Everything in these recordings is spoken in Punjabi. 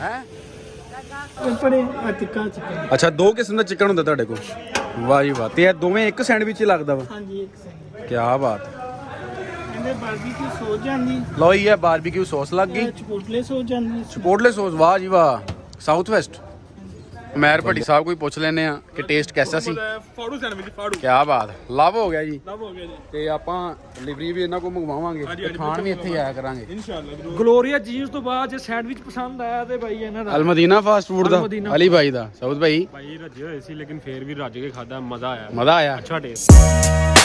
ਹੈ? ਉੱਪਰੇ ਆ ਟਿੱਕਾ ਚਿਕਨ। ਅੱਛਾ ਦੋ ਕਿਸਮ ਦਾ ਚਿਕਨ ਹੁੰਦਾ ਤੁਹਾਡੇ ਕੋਲ? ਵਾਹ ਜੀ ਵਾਹ ਤੇ ਇਹ ਦੋਵੇਂ ਇੱਕ ਸੈਂਡਵਿਚ ਹੀ ਲੱਗਦਾ ਵਾ? ਹਾਂਜੀ ਇੱਕ ਸੈਕਿੰਡ ਕੀ ਬਾਤ। ਇਹਦੇ ਬਾਰਬੀਕਿਊ ਸੌਸ ਜਾਂਦੀ। ਲਓ ਜੀ ਇਹ ਬਾਰਬੀਕਿਊ ਸੌਸ ਲੱਗ ਗਈ। ਇਹ ਚਿਪੋਟਲੇ ਸੌਸ ਜਾਂਦੀ ਚਪੋਟਲੇ ਸੌਸ ਵਾਹ ਜੀ ਵਾਹ ਸਾਊਥ ਵੈਸਟ ਮੈਰ ਭੱਟੀ ਸਾਹਿਬ ਕੋਈ ਪੁੱਛ ਲੈਨੇ ਆ ਕਿ ਟੇਸਟ ਕਿਹਦਾ ਸੀ? ਫਾੜੂ ਸੈਂਡਵਿਚ ਫਾੜੂ। ਕੀ ਬਾਤ ਲਵ ਹੋ ਗਿਆ ਜੀ। ਲਵ ਹੋ ਗਿਆ ਜੀ। ਤੇ ਆਪਾਂ ਡਿਲੀਵਰੀ ਵੀ ਇਹਨਾਂ ਕੋਲ ਮੰਗਵਾਵਾਂਗੇ ਤੇ ਖਾਣ ਵੀ ਇੱਥੇ ਹੀ ਆਇਆ ਕਰਾਂਗੇ। ਇਨਸ਼ਾਅੱਲਾ ਜ਼ਰੂਰ। ਗਲੋਰੀਆ ਚੀਜ਼ ਤੋਂ ਬਾਅਦ ਜੇ ਸੈਂਡਵਿਚ ਪਸੰਦ ਆਇਆ ਤੇ ਭਾਈ ਇਹਨਾਂ ਦਾ। ਅਲਮਦੀਨਾ ਫਾਸਟ ਫੂਡ ਦਾ। ਅਲੀ ਭਾਈ ਦਾ ਸਾਊਥ ਭਾਈ। ਭਾਈ ਰੱਜੇ ਹੋਏ ਸੀ ਲੇਕਿਨ ਫੇਰ ਵੀ ਰੱਜ ਕੇ ਖਾਦਾ ਮਜ਼ਾ ਆਇਆ। ਮਜ਼ਾ ਆਇਆ। ਅੱਛਾ ਟੇਸਟ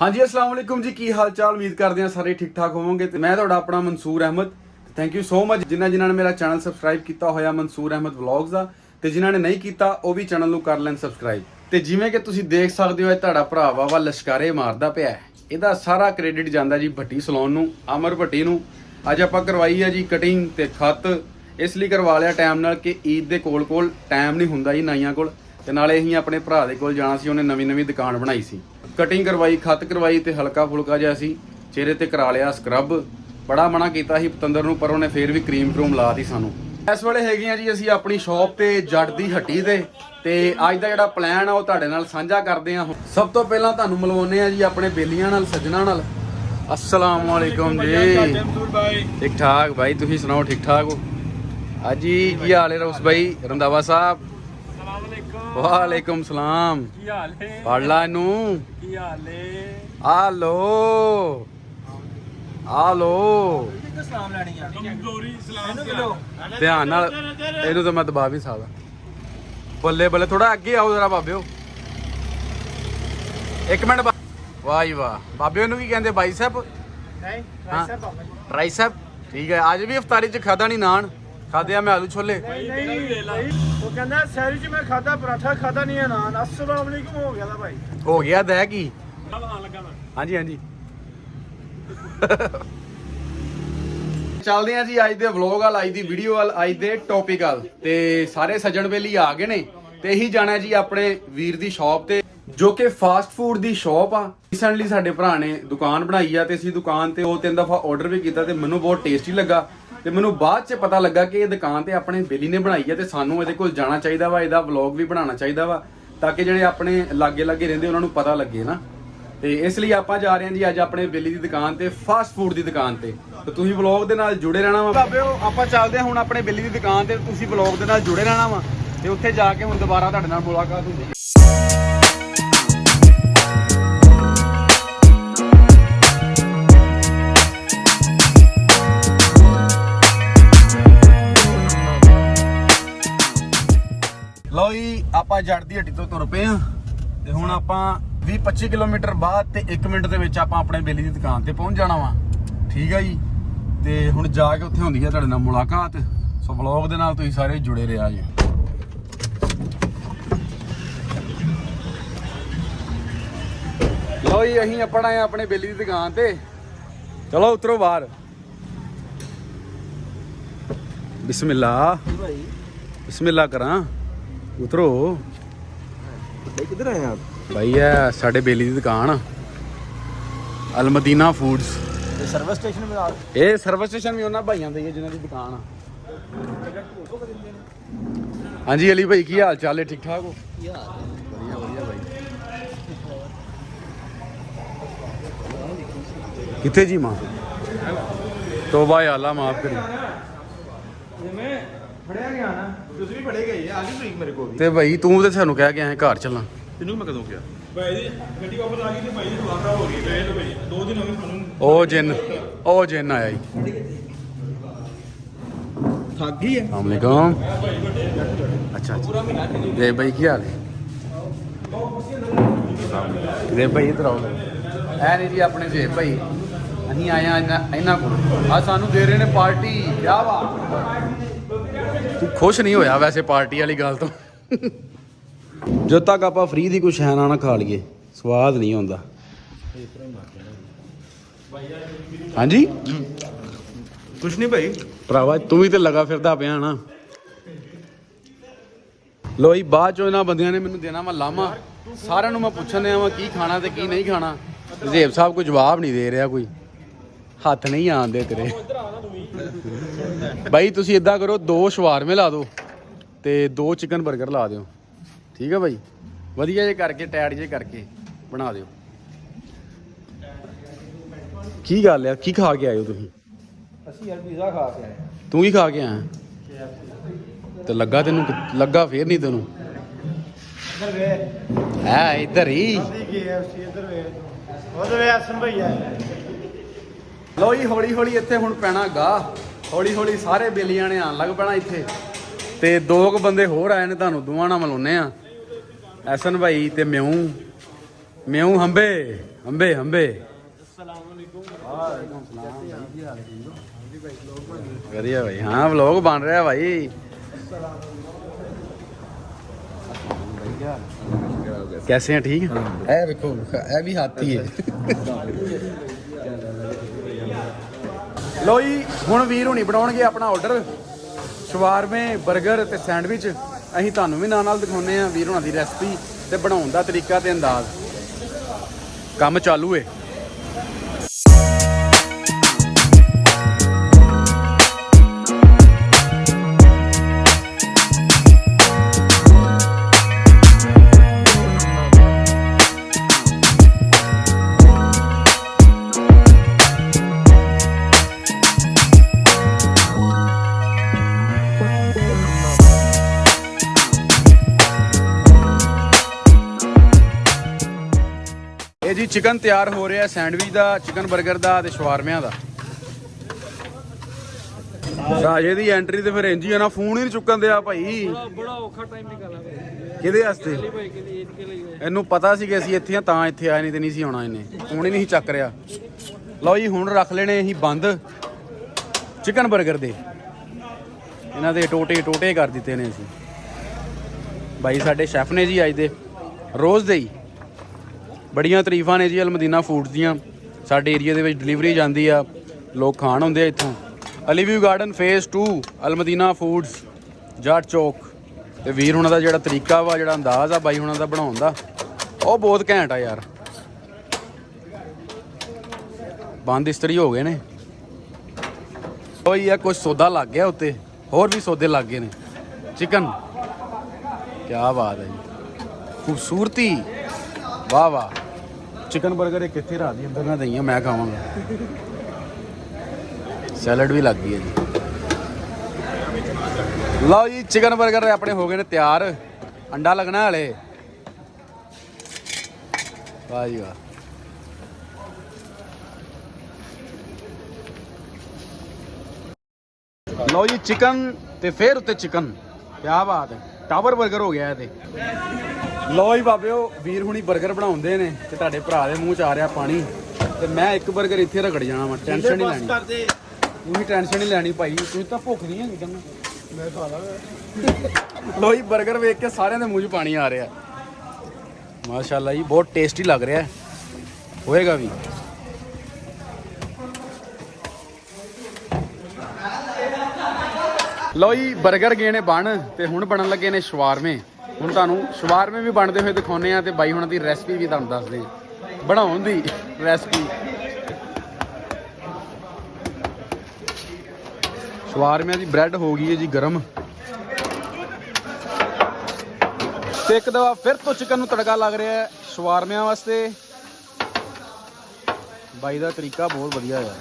ਹਾਂਜੀ, ਅਸਲਾਮ ਵਾਲੇਕੁਮ ਜੀ। ਕੀ ਹਾਲ ਚਾਲ ਉਮੀਦ ਕਰਦੇ ਹਾਂ ਸਾਰੇ ਠੀਕ ਠਾਕ ਹੋਵੋਗੇ ਤੇ ਮੈਂ ਤੁਹਾਡਾ ਆਪਣਾ Mansoor Ahmed. Thank you so much ਜਿਨ੍ਹਾਂ ਜਿਨ੍ਹਾਂ ਨੇ ਮੇਰਾ ਚੈਨਲ ਸਬਸਕ੍ਰਾਈਬ ਕੀਤਾ ਹੋਇਆ ਮਨਸੂਰ ਅਹਿਮਦ ਵਲੌਗਸ ਦਾ ਤੇ ਜਿਨ੍ਹਾਂ ਨੇ ਨਹੀਂ ਕੀਤਾ, ਉਹ ਵੀ ਚੈਨਲ ਨੂੰ ਕਰ ਲੈਣ ਸਬਸਕ੍ਰਾਈਬ ਤੇ ਜਿਵੇਂ ਕਿ ਤੁਸੀਂ ਦੇਖ ਸਕਦੇ ਹੋ, ਇਹ ਤੁਹਾਡਾ ਭਰਾ ਵਾ ਲਸ਼ਕਾਰੇ ਮਾਰਦਾ ਪਿਆ ਹੈ। ਇਹਦਾ ਸਾਰਾ ਕ੍ਰੈਡਿਟ ਜਾਂਦਾ ਜੀ ਭੱਟੀ ਸਲੂਨ ਨੂੰ, ਅਮਰ ਭੱਟੀ ਨੂੰ। ਅੱਜ ਆਪਾਂ ਕਰਵਾਈ ਆ ਜੀ ਕਟਿੰਗ ਤੇ ਖੱਤ। ਇਸ ਲਈ ਕਰਵਾ ਲਿਆ ਟਾਈਮ ਨਾਲ ਕਿ ਈਦ ਦੇ ਕੋਲ ਕੋਲ ਟਾਈਮ ਨਹੀਂ ਹੁੰਦਾ ਜੀ ਨਾਈਆਂ ਕੋਲ। ਤੇ ਨਾਲੇ ਅਸੀਂ ਆਪਣੇ ਭਰਾ ਦੇ ਕੋਲ ਜਾਣਾ ਸੀ, ਉਹਨੇ ਨਵੀਂ ਨਵੀਂ ਦੁਕਾਨ ਬਣਾਈ ਸੀ। ਕਟਿੰਗ ਕਰਵਾਈ, ਖਤ ਕਰਵਾਈ ਤੇ ਹਲਕਾ ਫੁਲਕਾ ਜਿਹਾ ਸੀ। ਚਿਹਰੇ ਤੇ ਕਰਾ ਲਿਆ ਸਕਰਬ ਬੜਾ ਮਨਾ ਕੀਤਾ ਸੀ ਪਤੰਦਰ ਨੂੰ, ਪਰ ਉਹਨੇ ਫੇਰ ਵੀ ਕਰੀਮ ਕਰੂਮ ਲਾਤੀ ਸਾਨੂੰ। ਇਸ ਵੇਲੇ ਹੈਗੀਆਂ ਜੀ ਅਸੀਂ ਆਪਣੀ ਸ਼ਾਪ ਤੇ ਜੱਟ ਦੀ ਹੱਟੀ ਤੇ ਤੇ ਅੱਜ ਦਾ ਜਿਹੜਾ ਪਲਾਨ ਆ ਉਹ ਤੁਹਾਡੇ ਨਾਲ ਸਾਂਝਾ ਕਰਦੇ ਆ ਸਭ ਤੋਂ ਪਹਿਲਾਂ ਤੁਹਾਨੂੰ ਮਿਲਵਾਉਂਦੇ ਆ ਜੀ ਆਪਣੇ ਬੇਲੀਆਂ ਨਾਲ, ਸੱਜਣਾ ਨਾਲ। ਅਸਲਾਮ ਵਾਲੇਕੁਮ ਜੀ। ਠੀਕ ਠਾਕ ਭਾਈ ਤੁਸੀਂ ਸੁਣਾਓ, ਠੀਕ ਠਾਕ ਹੋ? ਹਾਂਜੀ, ਕੀ ਹਾਲ ਹੈ ਰੋਸ ਭਾਈ ਰੰਦਾਵਾ ਸਾਹਿਬ? ਅਲੈਕੁਮ ਵਾਲੇਕੁਮ ਸਲਾਮ। ਕੀ ਹਾਲ ਹੈ? ਪੜ ਲਾ ਇਹਨੂੰ। ਕੀ ਹਾਲ ਹੈ? ਆ ਲੋ ਆ ਲੋ ਸਲਾਮ ਲੈਣੀ ਆ ਕਮਜ਼ੋਰੀ ਸਲਾਮ ਧਿਆਨ ਨਾਲ ਇਹਨੂੰ ਤਾਂ ਮੈਂ ਦਬਾ ਵੀ ਸਕਦਾ। ਬੱਲੇ ਬੱਲੇ ਥੋੜਾ ਅੱਗੇ ਆਓ ਜਰਾ ਬਾਬਿਓ। ਇੱਕ ਮਿੰਟ ਵਾਹ ਜੀ ਵਾਹ। ਬਾਬਿਓ ਨੂੰ ਕੀ ਕਹਿੰਦੇ? ਬਾਈਸੈਪ ਨਹੀਂ ਹਾਂ। ਟ੍ਰਾਈਸੈਪ ਬਾਬਾ ਜੀ। ਟ੍ਰਾਈਸੈਪ ਠੀਕ ਹੈ। ਅੱਜ ਵੀ ਇਫਤਾਰੀ ਚ ਖਾਦਾ ਨਹੀਂ ਨਾਨ? ਖਾਦੇ ਆ ਮੈਂ ਆਲੂ ਛੋਲੇ। ਨਹੀਂ ਨਹੀਂ ਉਹ ਕਹਿੰਦਾ ਸੈਰੀ ਚ ਮੈਂ ਖਾਦਾ ਪਰਾਠਾ ਖਾਦਾ ਨਹੀਂ ਹੈ ਨਾਨ ਅਸਲਾਮ ਅਲੈਕੁਮ ਹੋ ਗਿਆ ਦਾ ਭਾਈ। ਹੋ ਗਿਆ ਦਹਿ ਕੀ? ਆਣ ਲੱਗਾ ਮੈਂ। ਹਾਂਜੀ ਹਾਂਜੀ। ਚੱਲਦੇ ਆ ਜੀ ਅੱਜ ਦੇ ਵਲੌਗ ਵਾਲ ਅੱਜ ਦੀ ਵੀਡੀਓ ਵਾਲ ਅੱਜ ਦੇ ਟੌਪਿਕ ਵਾਲ। ਤੇ ਸਾਰੇ ਸੱਜਣ ਵੇਲੀ ਆ ਗਏ ਨੇ। ਤੇ ਇਹੀ ਜਾਣਾ ਜੀ ਆਪਣੇ ਵੀਰ ਦੀ ਸ਼ਾਪ ਤੇ ਜੋ ਕਿ ਫਾਸਟ ਫੂਡ ਦੀ ਸ਼ਾਪ ਆ। ਰੀਸੈਂਟਲੀ ਸਾਡੇ ਭਰਾ ਨੇ ਦੁਕਾਨ ਬਣਾਈ ਆ ਤੇ ਅਸੀਂ ਦੁਕਾਨ ਤੇ ਉਹ ਤਿੰਨ ਦਫਾ ਆਰਡਰ ਵੀ ਕੀਤਾ ਤੇ ਮੈਨੂੰ ਬਹੁਤ ਟੇਸਟੀ ਲੱਗਾ। ਤੇ ਮੈਨੂੰ ਬਾਅਦ ਚ ਪਤਾ ਲੱਗਾ ਕਿ ਇਹ ਦੁਕਾਨ ਤੇ ਆਪਣੇ ਬੇਲੀ ਨੇ ਬਣਾਈ ਹੈ ਤੇ ਸਾਨੂੰ ਇਹਦੇ ਕੋਲ ਜਾਣਾ ਚਾਹੀਦਾ ਵਾ, ਇਹਦਾ ਵਲੌਗ ਵੀ ਬਣਾਉਣਾ ਚਾਹੀਦਾ ਵਾ, ਤਾਂ ਕਿ ਜਿਹੜੇ ਆਪਣੇ ਲਾਗੇ ਲਾਗੇ ਰਹਿੰਦੇ ਉਹਨਾਂ ਨੂੰ ਪਤਾ ਲੱਗੇ ਨਾ। ਤੇ ਇਸ ਲਈ ਆਪਾਂ ਜਾ ਰਹੇ ਹਾਂ ਜੀ ਅੱਜ ਆਪਣੇ ਬੇਲੀ ਦੀ ਦੁਕਾਨ ਤੇ ਫਾਸਟ ਫੂਡ ਦੀ ਦੁਕਾਨ ਤੇ। ਤੇ ਤੁਸੀਂ ਵਲੌਗ ਦੇ ਨਾਲ ਜੁੜੇ ਰਹਿਣਾ ਵਾ। ਬਾਬਿਓ ਆਪਾਂ ਚੱਲਦੇ ਹਾਂ ਹੁਣ ਆਪਣੇ ਬੇਲੀ ਦੀ ਦੁਕਾਨ ਤੇ, ਤੁਸੀਂ ਵਲੌਗ ਦੇ ਨਾਲ ਜੁੜੇ ਰਹਿਣਾ ਵਾ। ਤੇ ਉੱਥੇ ਜਾ ਕੇ ਹੁਣ ਦੁਬਾਰਾ ਤੁਹਾਡੇ ਨਾਲ ਮੁਲਾਕਾਤ ਹੁੰਦੀ ਆਪਾਂ ਜੜ ਦੀ ਹੱਟੀ ਤੋਂ ਤੁਰ ਪਏ ਆ ਤੇ ਹੁਣ ਆਪਾਂ 20 25 ਕਿਲੋਮੀਟਰ ਬਾਅਦ ਤੇ 1 ਮਿੰਟ ਦੇ ਵਿੱਚ ਆਪਾਂ ਆਪਣੇ ਬੇਲੀ ਦੀ ਦੁਕਾਨ ਤੇ ਪਹੁੰਚ ਜਾਣਾ ਵਾ। ਠੀਕ ਆ ਜੀ? ਤੇ ਹੁਣ ਜਾ ਕੇ ਉੱਥੇ ਹੁੰਦੀ ਹੈ ਤੁਹਾਡੇ ਨਾਲ ਮੁਲਾਕਾਤ। ਸੋ ਵਲੌਗ ਦੇ ਨਾਲ ਤੁਸੀਂ ਸਾਰੇ ਜੁੜੇ ਰਿਹਾ ਜੀ। ਲਓ ਜੀ ਅਸੀਂ ਆਪਣਾ ਆਪਣੇ ਬੇਲੀ ਦੀ ਦੁਕਾਨ ਤੇ। ਚਲੋ ਉਤਰੋ ਬਾਹਰ। ਬਿਸਮਿਲ੍ਲਾ ਭਾਈ। ਬਿਸਮਿਲ੍ਲਾ ਕਰਾਂ। ਉਤਰੋ ਭਾਈ ਕਿੱਧਰ ਆਏ ਆਪ ਭਾਈ ਇਹ ਸਾਡੇ ਬੇਲੀ ਦੀ ਦੁਕਾਨ ਆ ਅਲਮਦੀਨਾ ਫੂਡਸ ਇਹ ਸਰਵਿਸ ਸਟੇਸ਼ਨ ਮੇ ਆ ਇਹ ਸਰਵਿਸ ਸਟੇਸ਼ਨ ਵੀ ਉਹਨਾਂ ਭਾਈਆਂ ਦੀ ਹੈ ਜਿਨ੍ਹਾਂ ਦੀ ਦੁਕਾਨ ਆ ਹਾਂਜੀ ਅਲੀ ਭਾਈ ਕੀ ਹਾਲ ਚਾਲ ਹੈ ਠੀਕ ਠਾਕ ਹੋ ਵਧੀਆ ਵਧੀਆ ਭਾਈ ਕਿੱਥੇ ਜੀ ਮਾਂ ਤੋਬਾ ਹੈ ਅੱਲਾ ਮਾਫ ਕਰੀ ਜਿਵੇਂ ਫੜਿਆ ਗਿਆ ਨਾ? ਤੁਸੀਂ ਵੀ ਪੜੇ ਗਏ ਆ ਗਈ ਮੇਰੇ ਕੋਲ ਤੇ ਭਾਈ ਤੂੰ ਤੇ ਸਾਨੂੰ ਕਹਿ ਕੇ ਆਇਆ ਘਰ ਚੱਲਾਂ ਤੈਨੂੰ ਮੈਂ ਕਦੋਂ ਕਿਹਾ? ਭਾਈ ਦੀ ਗੱਡੀ ਵਾਪਸ ਆ ਗਈ ਤੇ ਭਾਈ ਦੀ ਦੁਆ ਖਰਾਬ ਹੋ ਗਈ ਤੇ ਇਹ ਭਾਈ ਦੋ ਦਿਨ ਹੋ ਗਏ ਸਾਨੂੰ ਉਹ ਜਿੰਨ ਉਹ ਜਿੰਨ ਆਇਆ ਜੀ। ਥੱਕ ਗਈ ਹੈ। ਅਸਲਾਮੁਅਲੈਕੁਮ। ਅੱਛਾ ਅੱਛਾ। ਦੇ ਭਾਈ ਕੀ ਹਾਲ ਹੈ? ਦੇ ਭਾਈ ਇਧਰ ਆਓ। ਐ ਨਹੀਂ ਜੀ ਆਪਣੇ ਜੇਬ ਭਾਈ ਅਸੀਂ ਆਏ ਆ ਇਹਨਾਂ ਇਹਨਾਂ ਕੋਲ। ਆ ਸਾਨੂੰ ਦੇ ਰਹੇ ਨੇ ਪਾਰਟੀ ਕੀ ਬਾਤ। ਤੂੰ ਖੁਸ਼ ਨਹੀਂ ਹੋਇਆ ਵੈਸੇ ਪਾਰਟੀ ਵਾਲੀ ਗੱਲ ਤੋਂ? ਜਦ ਤੱਕ ਆਪਾਂ ਫ੍ਰੀ ਦੀ ਕੁਛ ਹੈ ਨਾ ਨਾ ਖਾ ਲਈਏ ਸਵਾਦ ਨਹੀਂ ਆਉਂਦਾ। ਹਾਂਜੀ? ਕੁਛ ਨਹੀਂ ਭਾਈ। ਭਰਾਵਾ ਤੂੰ ਵੀ ਤੇ ਲਗਾ ਫਿਰਦਾ ਪਿਆ ਨਾ। ਲੋ ਜੀ ਬਾਅਦ ਚੋਂ ਇਹਨਾਂ ਬੰਦਿਆਂ ਨੇ ਮੈਨੂੰ ਦੇਣਾ ਵਾ ਲਾਮਾ। ਸਾਰਿਆਂ ਨੂੰ ਮੈਂ ਪੁੱਛਣ ਆ ਵਾ ਕੀ ਖਾਣਾ ਤੇ ਕੀ ਨਹੀਂ ਖਾਣਾ। ਜ਼ੇਬ ਸਾਹਿਬ ਕੋਈ ਜਵਾਬ ਨਹੀਂ ਦੇ ਰਿਹਾ ਕੋਈ। ਹੱਥ ਨਹੀਂ ਆਉਂਦੇ ਤੇਰੇ। ਬਾਈ ਤੁਸੀਂ ਇਦਾਂ ਕਰੋ ਦੋ ਸ਼ਵਾਰਮੇ ਲਾ ਦਿਓ ਤੇ ਦੋ ਚਿਕਨ 버ਗਰ ਲਾ ਦਿਓ। ਠੀਕ ਹੈ ਬਾਈ? ਵਧੀਆ ਜੇ ਕਰਕੇ ਟੈਟ ਜੇ ਕਰਕੇ ਬਣਾ ਦਿਓ। ਕੀ ਗੱਲ ਆ? ਕੀ ਖਾ ਕੇ ਆਏ ਹੋ ਤੁਸੀਂ? ਅਸੀਂ ਯਾਰ ਪੀਜ਼ਾ ਖਾ ਕੇ ਆਏ। ਤੂੰ ਕੀ ਖਾ ਕੇ ਆਇਆ? ਤੇ ਲੱਗਾ ਤੈਨੂੰ ਲੱਗਾ ਫੇਰ ਨਹੀਂ ਤੈਨੂੰ? ਇੱਧਰ ਵੇ ਹੈ ਇੱਧਰ ਹੀ। ਇੱਧਰ ਵੇ ਉਹਦੇ ਵੇ ਅਸਨ ਭਈਆ। ਲੋ ਜੀ ਹੌਲੀ ਹੌਲੀ ਇੱਥੇ ਹੁਣ ਪੈਣਾ ਗਾ। ਹੌਲੀ ਹੌਲੀ ਸਾਰੇ ਬੇਲੀਆਂ ਨੇ ਆਣ ਲੱਗ ਪੈਣਾ ਇੱਥੇ। ਤੇ ਦੋ ਕੁ ਬੰਦੇ ਹੋਰ ਆਏ ਨੇ ਤੁਹਾਨੂੰ ਦੋਵਾਂ ਨਾਲ ਮਿਲਾਉਨੇ ਆ ਐਸਨ ਭਾਈ ਤੇ ਮਿਉ ਮਿਉ ਹੰਬੇ ਹੰਬੇ ਹੰਬੇ। ਵਧੀਆ ਭਾਈ ਹਾਂ ਵਲੌਗ ਬਣ ਰਿਹਾ ਭਾਈ। ਕੈਸੇ ਆ ਠੀਕ ਹੈ ਇਹ ਵੇਖੋ ਇਹ ਵੀ ਹਾਥੀ ਹੈ। ਲੋ ਜੀ, ਹੁਣ ਵੀਰ ਹੁਣੀ ਬਣਾਉਣਗੇ ਆਪਣਾ ਆਰਡਰ ਸ਼ਵਾਰਮੇ 버ਗਰ ਤੇ ਸੈਂਡਵਿਚ। ਅਸੀਂ ਤੁਹਾਨੂੰ ਵੀ ਨਾਲ ਨਾਲ ਦਿਖਾਉਨੇ ਆ ਵੀਰ ਹੁਣਾਂ ਦੀ ਰੈਸਪੀ ਤੇ ਬਣਾਉਣ ਦਾ ਤਰੀਕਾ ਤੇ ਅੰਦਾਜ਼। ਕੰਮ ਚਾਲੂ ਏ। ਚਿਕਨ ਤਿਆਰ ਹੋ ਰਿਹਾ ਸੈਂਡਵਿਚ ਦਾ ਚਿਕਨ 버ਗਰ ਦਾ ਤੇ ਸ਼ਵਾਰਮਿਆਂ ਦਾ। ਰਾਜੇ ਦੀ ਐਂਟਰੀ ਤੇ ਫਿਰ ਇੰਜ ਹੀ ਆ ਨਾ ਫੋਨ ਹੀ ਨਹੀਂ ਚੁੱਕਣ ਦਿਆ ਭਾਈ। ਬੜਾ ਔਖਾ ਟਾਈਮ ਨਿਕਾਲਾ ਕਿਹਦੇ ਵਾਸਤੇ? ਇਹਨੂੰ ਪਤਾ ਸੀ ਕਿ ਅਸੀਂ ਇੱਥੇ ਆ ਤਾਂ ਇੱਥੇ ਆਏ ਨਹੀਂ ਤੇ ਨਹੀਂ ਸੀ ਆਉਣਾ ਇਹਨੇ। ਹੁਣ ਹੀ ਨਹੀਂ ਚੱਕ ਰਿਹਾ। ਲਓ ਜੀ ਹੁਣ ਰੱਖ ਲੈਣੇ ਅਸੀਂ ਬੰਦ ਚਿਕਨ 버ਗਰ ਦੇ। ਇਹਨਾਂ ਦੇ ਟੋਟੇ ਟੋਟੇ ਕਰ ਦਿੱਤੇ ਨੇ ਅਸੀਂ। ਭਾਈ ਸਾਡੇ ਸ਼ੈਫ ਨੇ ਜੀ ਅੱਜ ਦੇ। ਰੋਜ਼ ਦੇ ਹੀ। ਬੜੀਆਂ ਤਾਰੀਫਾਂ ਨੇ ਜੀ ਅਲਮਦੀਨਾ ਫੂਡਸ ਦੀਆਂ। ਸਾਡੇ ਏਰੀਆ ਦੇ ਵਿੱਚ ਡਿਲੀਵਰੀ ਜਾਂਦੀ ਆ, ਲੋਕ ਖਾਣ ਹੁੰਦੇ ਆ ਇੱਥੋਂ। Aliview garden phase 2 Al Madina foods, Jat Chowk. ਤੇ ਵੀਰ ਹੁਣਾਂ ਦਾ ਜਿਹੜਾ ਤਰੀਕਾ ਵਾ, ਜਿਹੜਾ ਅੰਦਾਜ਼ ਆ, ਬਾਈ ਹੁਣਾਂ ਦਾ ਬਣਾਉਣ ਦਾ, ਉਹ ਬਹੁਤ ਘੈਂਟ ਆ ਯਾਰ। ਬੰਦ ਇਸਤਰੀ ਹੋ ਗਏ ਨੇ। ਕੋਈ ਆ ਕੁਝ ਸੌਦਾ ਲੱਗ ਗਿਆ ਉੱਤੇ, ਹੋਰ ਵੀ ਸੌਦੇ ਲੱਗ ਗਏ ਨੇ। ਚਿਕਨ। ਕੀ ਬਾਤ ਹੈ ਜੀ। ਖੂਬਸੂਰਤੀ। ਵਾਹ ਵਾਹ। ਚਿਕਨ 버ਗਰ ਇਹ ਕਿੱਥੇ ਰਾਤ ਅੰਦਰ ਨਾ ਦਈਆਂ, ਮੈਂ ਖਾਵਾਂਗਾ। ਸੈਲਡ ਵੀ ਲੱਗ ਗਈ ਹੈ ਜੀ। ਲਓ ਜੀ ਚਿਕਨ 버ਗਰ ਆਪਣੇ ਹੋ ਗਏ ਨੇ ਤਿਆਰ। ਅੰਡਾ ਲੱਗਣਾ ਹਲੇ। ਵਾਹ ਜੀ ਲਓ ਜੀ ਚਿਕਨ ਤੇ ਫੇਰ ਉੱਤੇ ਚਿਕਨ ਕੀ ਬਾਤ ਹੈ। ਟਾਵਰ 버ਗਰ ਹੋ ਗਿਆ ਇਹਦੇ ਲੋ ਹੀ ਬਾਬਿਓ ਵੀਰ ਹੁਣੀ 버ਗਰ ਬਣਾਉਂਦੇ ਨੇ ਤੇ ਤੁਹਾਡੇ ਭਰਾ ਦੇ ਮੂੰਹ ਚ ਆ ਰਿਹਾ ਪਾਣੀ। ਤੇ ਮੈਂ ਇੱਕ 버ਗਰ ਇੱਥੇ ਰਗੜ ਜਾਣਾ ਵਾ ਟੈਨਸ਼ਨ ਨਹੀਂ ਲੈਣੀ। ਕਰਦੇ। ਤੁਸੀਂ ਟੈਨਸ਼ਨ ਨਹੀਂ ਲੈਣੀ ਭਾਈ ਤੁਸੀਂ ਤਾਂ ਭੁੱਖ ਨਹੀਂ ਹੈਗੀ ਤੈਨੂੰ। ਮੈਂ ਖਾ ਲਾਂਗਾ ਲੋ। ਹੀ 버ਗਰ ਵੇਖ ਕੇ ਸਾਰਿਆਂ ਦੇ ਮੂੰਹ 'ਚ ਪਾਣੀ ਆ ਰਿਹਾ। ਮਾਸ਼ਾਅੱਲਾ ਜੀ ਬਹੁਤ ਟੇਸਟੀ ਲੱਗ ਰਿਹਾ। ਹੋਏਗਾ ਵੀ। ਲੋ ਜੀ 버ਗਰ ਗਏ ਨੇ ਬਣ ਤੇ ਹੁਣ ਬਣਨ ਲੱਗੇ ਨੇ ਸ਼ਵਾਰਮੇ ਹੁਣ ਤੁਹਾਨੂੰ ਸ਼ਵਾਰਮੇ ਵੀ ਬਣਦੇ ਹੋਏ ਦਿਖਾਉਨੇ ਆ ਤੇ ਬਾਈ ਹੁਣਾਂ ਦੀ ਰੈਸਪੀ ਵੀ ਤੁਹਾਨੂੰ ਦੱਸਦੇ ਆ ਬਣਾਉਣ ਦੀ ਰੈਸਪੀ ਸ਼ਵਾਰਮਿਆਂ ਦੀ ਬ੍ਰੈਡ ਹੋ ਗਈ ਹੈ ਜੀ ਗਰਮ। ਤੇ ਇੱਕ ਦਵਾ ਫਿਰ ਤੋਂ ਚਿਕਨ ਨੂੰ ਤੜਕਾ ਲੱਗ ਰਿਹਾ ਹੈ ਸ਼ਵਾਰਮਿਆਂ ਵਾਸਤੇ। ਬਾਈ ਦਾ ਤਰੀਕਾ ਬਹੁਤ ਵਧੀਆ ਹੈ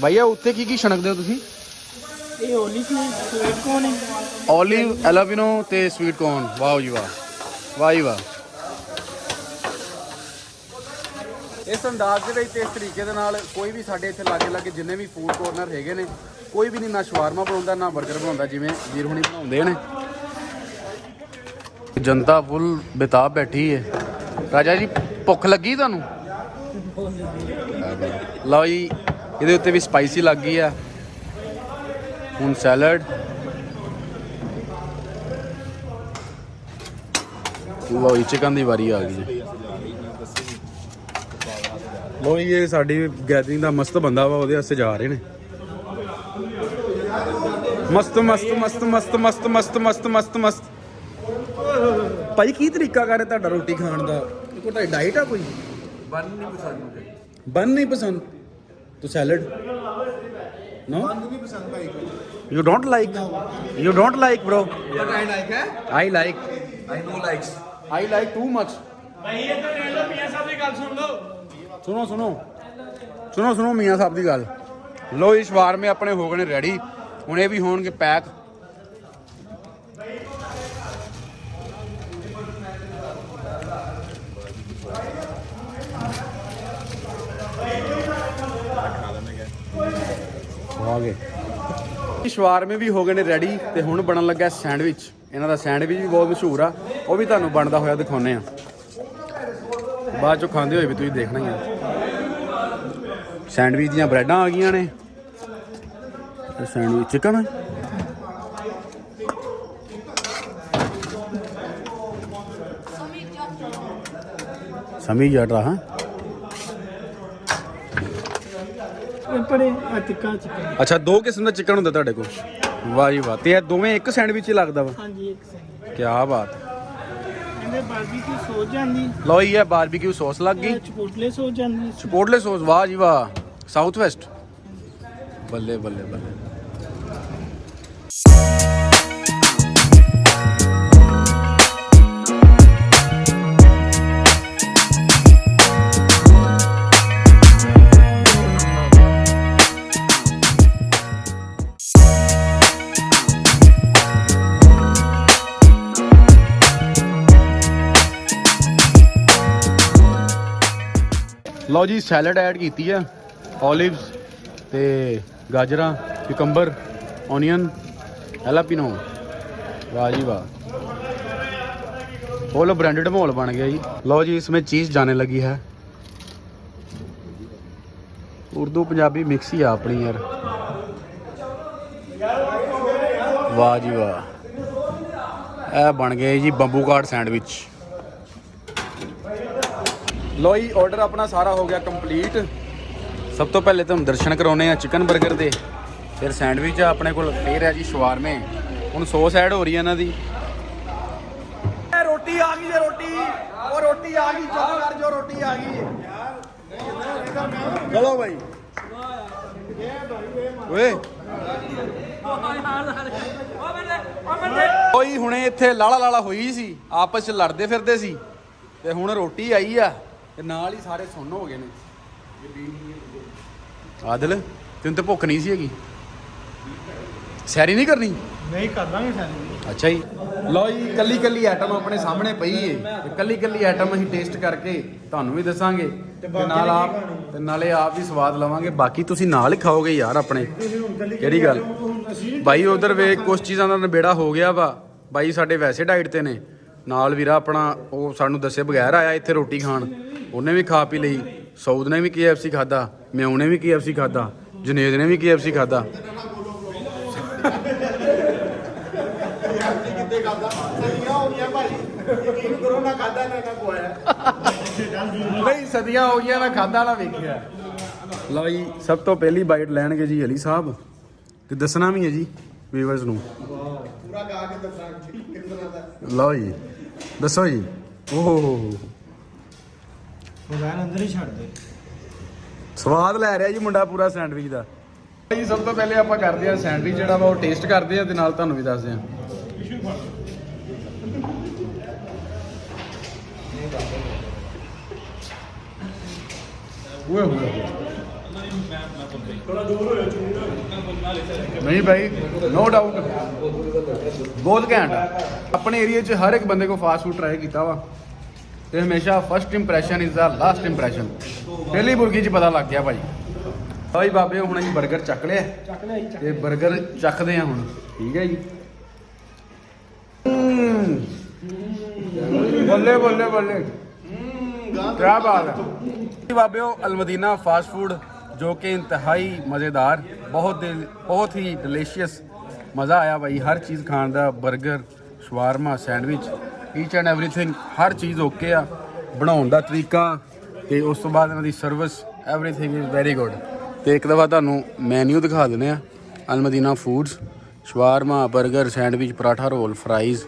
ਬਾਈਆ ਉੱਤੇ ਕੀ ਕੀ ਛਣਕਦੇ ਹੋ ਤੁਸੀਂ? ਇਹ ਹੋਲੀ ਕੀ ਸਵੇਟ ਕੋਣ ਹੈ ਓਲੀਵ ਐਲਾਵਿਨੋ ਤੇ ਸਵੀਟ ਕੌਰਨ ਵਾਓ ਜੀ ਵਾਹ ਵਾਹ ਜੀ ਵਾਹ ਇਸ ਅੰਦਾਜ਼ ਦੇ ਵਿੱਚ ਤੇ ਇਸ ਤਰੀਕੇ ਦੇ ਨਾਲ ਕੋਈ ਵੀ ਸਾਡੇ ਇੱਥੇ ਲਾਗੇ ਲਾਗੇ ਜਿੰਨੇ ਵੀ ਫੂਡ ਕੋਰਨਰ ਹੈਗੇ ਨੇ ਕੋਈ ਵੀ ਨਹੀਂ ਨਾ ਸ਼ਵਾਰਮਾ ਬਣਾਉਂਦਾ ਨਾ 버ਗਰ ਬਣਾਉਂਦਾ ਜਿਵੇਂ ਵੀਰ ਹੁਣੀ ਬਣਾਉਂਦੇ ਨੇ। ਜਨਤਾ ਫੁੱਲ ਬੇਤਾਬ ਬੈਠੀ ਹੈ ਰਾਜਾ ਜੀ ਭੁੱਖ ਲੱਗੀ ਤੁਹਾਨੂੰ? ਲਓ ਜੀ ਇਹਦੇ ਉੱਤੇ ਵੀ ਸਪਾਈਸੀ ਲੱਗ ਗਈ ਆ। ਹੁਣ ਸੈਲਡ ਲੋਈ ਚਿਕਨ ਦੀ ਵਾਰੀ ਆ ਗਈ ਲੋਈ ਇਹ ਸਾਡੀ ਗੈਦਰਿੰਗ ਦਾ ਮਸਤ ਬੰਦਾ ਵਾ ਉਹਦੇ ਵਾਸਤੇ ਜਾ ਰਹੇ ਨੇ ਮਸਤ ਮਸਤ ਮਸਤ ਮਸਤ ਮਸਤ ਮਸਤ ਮਸਤ ਮਸਤ ਮਸਤ ਭਾਈ ਕੀ ਤਰੀਕਾ ਕਰੇ ਤੁਹਾਡਾ ਰੋਟੀ ਖਾਣ ਦਾ ਕੋਈ ਤੁਹਾਡੀ ਡਾਈਟ ਆ ਕੋਈ ਬਨ ਨਹੀਂ ਪਸੰਦ ਮੁਝੇ ਨਹੀਂ ਪਸੰਦ ਤੋ salad No? You don't like? You don't like, bro. But I like, eh? I like. I know likes. I like too much ਭਾਈ ਇਹ ਤਾਂ ਲੈ ਲਓ ਮੀਆਂ ਸਾਹਿਬ ਦੀ ਗੱਲ ਸੁਣ ਲਓ। ਸੁਣੋ ਸੁਣੋ। ਸੁਣੋ ਸੁਣੋ ਮੀਆਂ ਸਾਹਿਬ ਦੀ ਗੱਲ। ਲੋ ਇਸ ਵਾਰ ਮੇ ਆਪਣੇ ਹੋ ਗਏ ਨੇ ਰੈਡੀ ਹੁਣ ਇਹ ਵੀ ਹੋਣਗੇ ਪੈਕ ਆ ਇਸ ਵਾਰ ਮੇ ਵੀ ਹੋ ਗਏ ਨੇ ਰੈਡੀ ਤੇ ਹੁਣ ਬਣਨ ਲੱਗਾ ਸੈਂਡਵਿਚ ਇਹਨਾਂ ਦਾ ਸੈਂਡਵਿਚ ਵੀ ਬਹੁਤ ਮਸ਼ਹੂਰ ਆ। ਉਹ ਵੀ ਤੁਹਾਨੂੰ ਬਣਦਾ ਹੋਇਆ ਦਿਖਾਉਨੇ ਆ। ਬਾਅਦ ਚੋਂ ਖਾਂਦੇ ਹੋਏ ਵੀ ਤੁਸੀਂ ਦੇਖਣਾ ਹੀ ਆ। ਸੈਂਡਵਿਚ ਦੀਆਂ ਬ੍ਰੈਡਾਂ ਆ ਗਈਆਂ ਨੇ। Sandwich chicken. ਸਮੀ ਜੜ ਰਹਾ। ਚਿਕਨ ਅੱਛਾ ਦੋ ਕਿਸਮ ਦਾ ਚਿਕਨ ਹੁੰਦਾ ਤੁਹਾਡੇ ਕੋਲ? ਵਾਹ ਜੀ ਵਾਹ। ਤੇ ਇਹ ਦੋਵੇਂ ਇੱਕ ਸੈਂਡਵਿਚ ਹੀ ਲੱਗਦਾ ਵਾ? ਹਾਂਜੀ ਇੱਕ ਸੈਕਿੰਡ ਕੀ ਬਾਤ ਇਹਦੇ ਬਾਰਬੀਕਿਊ ਸੌਸ ਜਾਂਦੀ। ਲਓ ਇਹ ਹੈ ਬਾਰਬੀਕਿਊ ਸੌਸ ਲੱਗ ਗਈ। ਇਹ ਚਪੋਟਲੇ ਸੌਸ ਜਾਂਦੀ। ਚਪੋਟਲੇ ਸੌਸ ਵਾਹ ਜੀ ਵਾਹ। ਸਾਊਥ ਵੈਸਟ ਬੱਲੇ ਬੱਲੇ ਬੱਲੇ। ਲਓ ਜੀ ਸੈਲਡ ਐਡ ਕੀਤੀ ਆ ਓਲੀਵਸ ਤੇ ਗਾਜਰਾਂ ਕਿਕੰਬਰ ਓਨੀਅਨ ਐਲਾਪੀਨੋ ਵਾਹ ਜੀ ਵਾਹ। ਉਹ ਲੋ ਬ੍ਰਾਂਡਡ ਮਾਹੌਲ ਬਣ ਗਿਆ ਜੀ। ਲਓ ਜੀ, ਇਸ ਵਿੱਚ ਚੀਜ਼ ਜਾਣੇ ਲੱਗੀ ਹੈ। ਉਰਦੂ ਪੰਜਾਬੀ ਮਿਕਸ ਹੀ ਆ ਆਪਣੀ ਯਾਰ। ਵਾਹ ਜੀ ਵਾਹ। ਇਹ ਬਣ ਗਏ ਜੀ ਬੰਬੂ ਕਾਟ ਸੈਂਡਵਿਚ। ਲੋ ਜੀ ਆਰਡਰ ਆਪਣਾ ਸਾਰਾ ਹੋ ਗਿਆ ਕੰਪਲੀਟ ਸਭ ਤੋਂ ਪਹਿਲੇ ਤੁਹਾਨੂੰ ਦਰਸ਼ਨ ਕਰਾਉਨੇ ਆ ਚਿਕਨ 버ਗਰ ਦੇ। ਫਿਰ ਸੈਂਡਵਿਚ ਆ ਆਪਣੇ ਕੋਲ ਫੇਰ ਹੈ ਜੀ ਸ਼ਵਾਰਮੇ। ਹੁਣ ਸੌਸ ਐਡ ਹੋ ਰਹੀ ਹੈ ਇਹਨਾਂ ਦੀ। ਰੋਟੀ ਆ ਗਈ ਜੇ ਰੋਟੀ। ਉਹ ਰੋਟੀ ਆ ਗਈ ਚੁੱਪ ਕਰ ਜੋ ਰੋਟੀ ਆ ਗਈ। ਚਲੋ ਭਾਈ ਓਏ। ਕੋਈ ਹੁਣੇ ਇੱਥੇ ਲਾਲਾ ਲਾਲਾ ਹੋਈ ਸੀ ਆਪਸ ਚ ਲੜਦੇ ਫਿਰਦੇ ਸੀ। ਤੇ ਹੁਣ ਰੋਟੀ ਆਈ ਆ। ਤੇ ਨਾਲ ਹੀ ਸਾਰੇ ਸੁੰਨ ਹੋ ਗਏ ਨੇ। ਆਦਲ ਤੈਨੂੰ ਤੇ ਭੁੱਖ ਨਹੀਂ ਸੀ ਹੈਗੀ? ਸੈਰੀ ਨਹੀਂ ਕਰਨੀ? ਨਹੀਂ ਕਰ ਦਾਂਗੇ ਸੈਂਡਵਿਚ ਅੱਛਾ ਜੀ। ਲਓ ਜੀ ਕੱਲੀ ਕੱਲੀ ਆਈਟਮ ਆਪਣੇ ਸਾਹਮਣੇ ਪਈ ਏ। ਤੇ ਕੱਲੀ ਕੱਲੀ ਆਈਟਮ ਅਸੀਂ ਟੇਸਟ ਕਰਕੇ ਤੁਹਾਨੂੰ ਵੀ ਦੱਸਾਂਗੇ। ਤੇ ਨਾਲ ਆਪ? ਤੇ ਨਾਲੇ ਆਪ ਵੀ ਸਵਾਦ ਲਵਾਂਗੇ। ਬਾਕੀ ਤੁਸੀਂ ਨਾਲ ਹੀ ਖਾਓਗੇ ਯਾਰ ਆਪਣੇ। ਕਿਹੜੀ ਗੱਲ? ਬਾਈ ਉਧਰ ਵੇ ਕੁਝ ਚੀਜ਼ਾਂ ਦਾ ਨਿਬੇੜਾ ਹੋ ਗਿਆ ਵਾ। ਬਾਈ ਸਾਡੇ ਵੈਸੇ ਡਾਈਟ ਤੇ ਨੇ। ਨਾਲ ਵੀਰਾ ਆਪਣਾ ਉਹ ਸਾਨੂੰ ਦੱਸੇ ਬਗੈਰ ਆਇਆ ਇੱਥੇ ਰੋਟੀ ਖਾਣ। ਉਹਨੇ ਵੀ ਖਾ ਪੀ ਲਈ ਸਊਦ ਨੇ ਵੀ KFC ਖਾਦਾ ਮਿਆਉ ਨੇ ਵੀ KFC ਖਾਦਾ ਜਨੇਦ ਨੇ ਵੀ KFC ਖਾਦਾ ਨਹੀਂ ਸਦੀਆਂ ਹੋ ਗਈਆਂ ਨਾ ਖਾਦਾ ਨਾ ਵੇਖਿਆ। ਲਓ ਜੀ ਸਭ ਤੋਂ ਪਹਿਲੀ ਬਾਈਟ ਲੈਣਗੇ ਜੀ ਅਲੀ ਸਾਹਿਬ ਤੇ ਦੱਸਣਾ ਵੀ ਹੈ ਜੀ ਵੀਵਰਸ ਨੂੰ। ਪੂਰਾ ਗਾ ਕੇ ਦੱਸਾਂਗੇ ਲਓ ਜੀ ਦੱਸੋ ਜੀ। ਓਹ ਹੋ ਹੋ ਹੋ। ਮੋਬਾਈਲ ਅੰਦਰ ਹੀ ਛੱਡ ਦੇ। ਸਵਾਦ ਲੈ ਰਿਹਾ ਜੀ ਮੁੰਡਾ ਪੂਰਾ ਸੈਂਡਵਿਚ ਦਾ। ਜੀ ਸਭ ਤੋਂ ਪਹਿਲੇ ਆਪਾਂ ਕਰਦੇ ਆ ਸੈਂਡਵਿਚ ਜਿਹੜਾ ਵਾ ਉਹ ਟੇਸਟ ਕਰਦੇ ਆ ਤੇ ਨਾਲ ਤੁਹਾਨੂੰ ਵੀ ਦੱਸਦੇ ਆ ਓਏ ਹੋਏ ਨਹੀਂ ਭਾਈ ਨੋ ਡਾਊਟ ਬਹੁਤ ਘੈਂਟ। ਆਪਣੇ ਏਰੀਆ 'ਚ ਹਰ ਇੱਕ ਬੰਦੇ ਕੋ ਫਾਸਟ ਫੂਡ ਟਰਾਈ ਕੀਤਾ ਵਾ। ਤੇ ਹਮੇਸ਼ਾ first impression is the last impression ਪਹਿਲੀ ਬੁਰਗੀ 'ਚ ਪਤਾ ਲੱਗ ਗਿਆ ਭਾਈ। ਭਾਈ ਬਾਬੇ ਹੁਣ ਅਸੀਂ 버ਗਰ ਚੱਕ ਲਿਆ। ਚੱਕ ਲਿਆ ਜੀ ਤੇ 버ਗਰ ਚੱਕਦੇ ਆ ਹੁਣ। ਠੀਕ ਹੈ ਜੀ। ਬੱਲੇ ਬੱਲੇ ਬੱਲੇ। ਕਿਆ ਬਾਤ ਹੈ। ਬਾਬਿਓ ਅਲਮਦੀਨਾ ਫਾਸਟ ਫੂਡ ਜੋ ਕਿ ਇੰਤਹਾਈ ਮਜ਼ੇਦਾਰ ਬਹੁਤ ਬਹੁਤ ਹੀ ਡਿਲੀਸ਼ੀਅਸ ਮਜ਼ਾ ਆਇਆ ਭਾਈ। ਹਰ ਚੀਜ਼ ਖਾਣ ਦਾ 버ਗਰ shawarma sandwich. Each and everything ਹਰ ਚੀਜ਼ ਓਕੇ ਆ, ਬਣਾਉਣ ਦਾ ਤਰੀਕਾ ਤੇ ਉਸ ਤੋਂ ਬਾਅਦ ਇਹਨਾਂ ਦੀ service everything is very good ਤੇ ਇੱਕ ਦਫਾ ਤੁਹਾਨੂੰ ਮੈਨੂ ਦਿਖਾ ਦਿੰਦੇ ਆ, ਅਲਮਦੀਨਾ ਫੂਡਸ ਸ਼ਵਾਰਮਾ 버ਗਰ ਸੈਂਡਵਿਚ ਪਰਾਠਾ, ਰੋਲ ਫਰਾਈਜ਼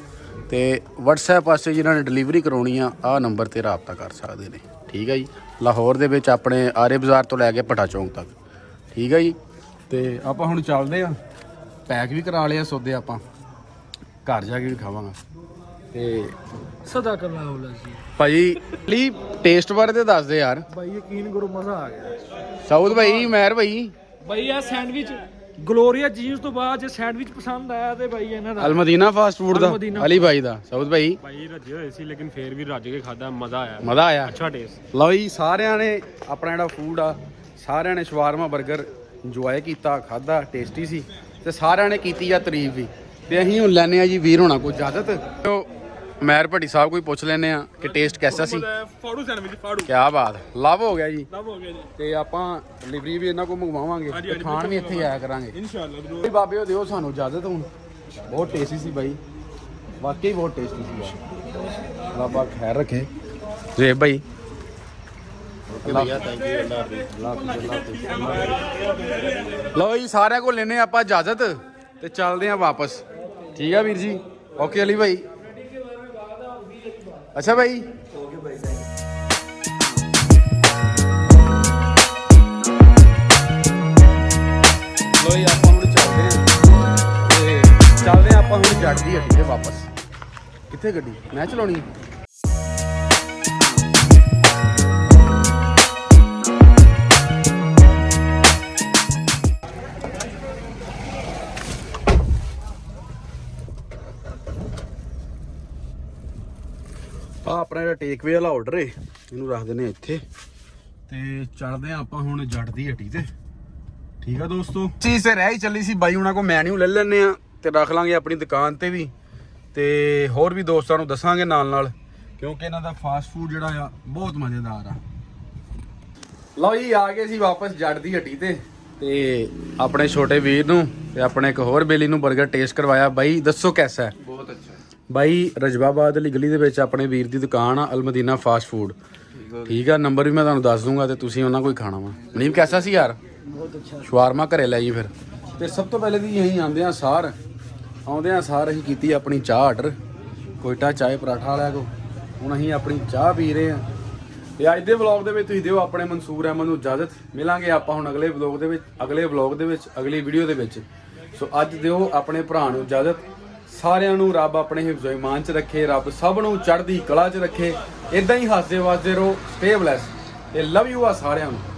ਤੇ WhatsApp ਪਾਸੇ ਜਿਨ੍ਹਾਂ ਨੇ ਡਿਲੀਵਰੀ ਕਰਾਉਣੀ ਆ, ਆਹ ਨੰਬਰ ਤੇ ਰਾਬਤਾ ਕਰ ਸਕਦੇ ਨੇ। ਠੀਕ ਹੈ ਜੀ? ਲਾਹੌਰ ਦੇ ਵਿੱਚ ਆਪਣੇ ਆਰੇ ਬਾਜ਼ਾਰ ਤੋਂ ਲੈ ਕੇ ਭੱਟਾ ਚੌਂਕ ਤੱਕ। ਠੀਕ ਹੈ ਜੀ? ਤੇ ਆਪਾਂ ਹੁਣ ਚੱਲਦੇ ਆ। ਪੈਕ ਵੀ ਕਰਾ ਲਿਆ ਸੌਦੇ ਆਪਾਂ। ਘਰ ਜਾ ਕੇ ਵੀ ਖਾਵਾਂਗਾ। ਤੇ ਸਦਾ ਕਰਨਾ ਹੋਲਾ ਜੀ। ਭਾਜੀ ਲਈ ਟੇਸਟ ਬਾਰੇ ਤੇ ਦੱਸ ਦੇ ਯਾਰ। ਭਾਈ ਯਕੀਨ ਕਰੋ ਮਜ਼ਾ ਆ ਗਿਆ। ਸਾਊਦ ਭਾਈ ਮਹਿਰ ਭਾਈ। ਭਾਈ ਇਹ ਸੈਂਡਵਿਚ ਗਲੋਰੀਆ ਜੀਨਸ ਤੋਂ ਬਾਅਦ ਜੇ ਸੈਂਡਵਿਚ ਪਸੰਦ ਆਇਆ ਤੇ ਭਾਈ ਇਹਨਾਂ ਦਾ ਅਲਮਦੀਨਾ ਫਾਸਟ ਫੂਡ ਦਾ ਅਲ-ਮਦੀਨਾ। ਅਲੀ ਭਾਈ ਦਾ। ਸਾਊਦ ਭਾਈ। ਭਾਈ ਰੱਜੇ ਹੋਏ ਸੀ ਲੇਕਿਨ ਫੇਰ ਵੀ ਰੱਜ ਕੇ ਖਾਦਾ ਮਜ਼ਾ ਆਇਆ। ਮਜ਼ਾ ਆਇਆ। ਅੱਛਾ ਟੇਸਟ ਲਓ ਜੀ ਸਾਰਿਆਂ ਨੇ ਆਪਣਾ ਜਿਹੜਾ ਫੂਡ ਆ ਸਾਰਿਆਂ ਨੇ ਸ਼ਵਾਰਮਾ 버ਗਰ ਇੰਜੋਏ ਕੀਤਾ ਖਾਦਾ ਟੇਸਟੀ ਸੀ ਤੇ ਸਾਰਿਆਂ ਨੇ ਕੀਤੀ ਆ ਤਾਰੀਫ ਵੀ। ਤੇ ਅਸੀਂ ਹੁਣ ਲੈਨੇ ਆ ਜੀ ਵੀਰ ਹੋਣਾ ਕੋਈ ਇਜਾਜ਼ਤ। ਤੇ ਮੈਰ ਭੱਟੀ ਸਾਹਿਬ ਕੋਈ ਪੁੱਛ ਲੈਨੇ ਆ ਕਿ ਟੇਸਟ ਕੈਸਾ ਸੀ। ਫਾੜੂ ਸੈਂਡਵਿਚ ਫਾੜੂ। ਕੀ ਬਾਤ ਲਵ ਹੋ ਗਿਆ ਜੀ। ਲਵ ਹੋ ਗਿਆ ਜੀ। ਤੇ ਆਪਾਂ ਡਿਲੀਵਰੀ ਵੀ ਇਹਨਾਂ ਕੋਲ ਮੰਗਵਾਵਾਂਗੇ ਤੇ ਖਾਣ ਵੀ ਇੱਥੇ ਆਇਆ ਕਰਾਂਗੇ। ਇਨਸ਼ਾਅੱਲਾ ਜ਼ਰੂਰ। ਬਾਬੇ ਉਹ ਦਿਓ ਸਾਨੂੰ ਇਜਾਜ਼ਤ ਹੁਣ। ਬਹੁਤ ਟੇਸਟੀ ਸੀ ਬਾਈ। ਵਾਕਈ ਬਹੁਤ ਟੇਸਟੀ ਸੀ ਰੱਬਾ ਖੈਰ ਰੱਖੇ। ਜੇਬ ਭਾਈ ਲਓ ਜੀ ਸਾਰਿਆਂ ਕੋਲ ਲੈਨੇ ਆਪਾਂ ਇਜਾਜ਼ਤ ਤੇ ਚੱਲਦੇ ਆਂ ਵਾਪਸ। ਠੀਕ ਆ ਵੀਰ ਜੀ? ਓਕੇ ਅਲੀ ਭਾਈ ਅੱਛਾ ਭਾਈ ਲੋ ਜੀ ਆਪਾਂ ਹੁਣ ਚੱਲਦੇ ਆਂ ਤੇ ਚੱਲਦੇ ਆਂ ਆਪਾਂ ਹੁਣ ਜੱਟ ਦੀ ਹੱਟੀ ਤੇ ਵਾਪਸ ਕਿੱਥੇ ਗੱਡੀ ਮੈਂ ਚਲਾਉਣੀ ਆ ਆਪਣਾ ਜਿਹੜਾ ਟੇਕਵੇ ਵਾਲਾ ਆਰਡਰ ਏ, ਇਹਨੂੰ ਰੱਖ ਦਿੰਦੇ ਇੱਥੇ। ਤੇ ਚੱਲਦੇ ਆ ਆਪਾਂ ਹੁਣ ਜੱਟ ਦੀ ਹੱਟੀ ਤੇ। ਠੀਕ ਆ ਦੋਸਤੋ? ਚੀਜ਼ ਤੇ ਰਹਿ ਹੀ ਚੱਲੀ ਸੀ, ਬਾਈ ਉਹਨਾਂ ਕੋ ਮੈਨੂ ਲੈ ਲੈਣੇ ਆ ਤੇ ਰੱਖ ਲਾਂਗੇ ਆਪਣੀ ਦੁਕਾਨ ਤੇ ਵੀ। ਤੇ ਹੋਰ ਵੀ ਦੋਸਤਾਂ ਨੂੰ ਦੱਸਾਂਗੇ ਨਾਲ ਨਾਲ, ਕਿਉਂਕਿ ਇਹਨਾਂ ਦਾ ਫਾਸਟ ਫੂਡ ਜਿਹੜਾ ਆ, ਬਹੁਤ ਮਜ਼ੇਦਾਰ ਆ। ਲਓ ਜੀ, ਆ ਗਏ ਸੀ ਵਾਪਸ ਜੱਟ ਦੀ ਹੱਟੀ ਤੇ। ਤੇ ਆਪਣੇ ਛੋਟੇ ਵੀਰ ਨੂੰ ਤੇ ਆਪਣੇ ਇੱਕ ਹੋਰ ਬੇਲੀ ਨੂੰ 버ਗਰ ਟੇਸਟ ਕਰਵਾਇਆ। ਬਾਈ, ਦੱਸੋ ਕੈਸਾ ਹੈ? ਬਹੁਤ ਅੱਛਾ। ਬਾਈ ਰਜਵਾਬਾਦ ਵਾਲੀ ਗਲੀ ਦੇ ਵਿੱਚ ਆਪਣੇ ਵੀਰ ਦੀ ਦੁਕਾਨ ਆ ਅਲਮਦੀਨਾ ਫਾਸਟ ਫੂਡ। ਠੀਕ ਆ ਨੰਬਰ ਵੀ ਮੈਂ ਤੁਹਾਨੂੰ ਦੱਸ ਦੂੰਗਾ ਤੇ ਤੁਸੀਂ ਉਹਨਾਂ ਕੋਈ ਖਾਣਾ ਵਾ। ਮਨੀਮ ਕੈਸਾ ਸੀ ਯਾਰ? ਬਹੁਤ ਅੱਛਾ। ਸ਼ਵਾਰਮਾ ਘਰੇ ਲੈ ਜੀ ਫਿਰ। ਤੇ ਸਭ ਤੋਂ ਪਹਿਲੇ ਦੀ ਅਸੀਂ ਆਂਦੇ ਆ ਸਾਰ। ਆਉਂਦੇ ਆ ਸਾਰ ਅਸੀਂ ਕੀਤੀ ਆਪਣੀ ਚਾਹ ਆਰਡਰ ਕੋਇਟਾ ਚਾਹ ਪਰਾਠਾ ਵਾਲਿਆ ਕੋ ਹੁਣ ਅਸੀਂ ਆਪਣੀ ਚਾਹ ਪੀ ਰਹੇ ਆ ਤੇ ਅੱਜ ਦੇ ਵਲੌਗ ਦੇ ਵਿੱਚ ਤੁਸੀਂ ਦਿਓ ਆਪਣੇ ਮਨਸੂਰ ਅਹਿਮਦ ਨੂੰ ਇਜਾਜ਼ਤ। ਮਿਲਾਂਗੇ ਆਪਾਂ ਹੁਣ ਅਗਲੇ ਵਲੌਗ ਦੇ ਵਿੱਚ ਅਗਲੇ ਵਲੌਗ ਦੇ ਵਿੱਚ ਅਗਲੀ ਵੀਡੀਓ ਦੇ ਵਿੱਚ। ਸੋ ਅੱਜ ਦਿਓ ਆਪਣੇ ਭਰਾ ਨੂੰ ਇਜਾਜ਼ਤ। ਸਾਰਿਆਂ ਨੂੰ ਰੱਬ ਆਪਣੇ ਹਿਫਜ਼ੋ ਇਮਾਨ 'ਚ ਰੱਖੇ, ਰੱਬ ਸਭ ਨੂੰ ਚੜ੍ਹਦੀ ਕਲਾ 'ਚ ਰੱਖੇ। ਇਦਾਂ ਹੀ ਹੱਸਦੇ ਵਸਦੇ ਰਹੋ ਸਟੇ ਬਲੈਸ ਤੇ ਲਵ ਯੂ ਆ ਸਾਰਿਆਂ ਨੂੰ।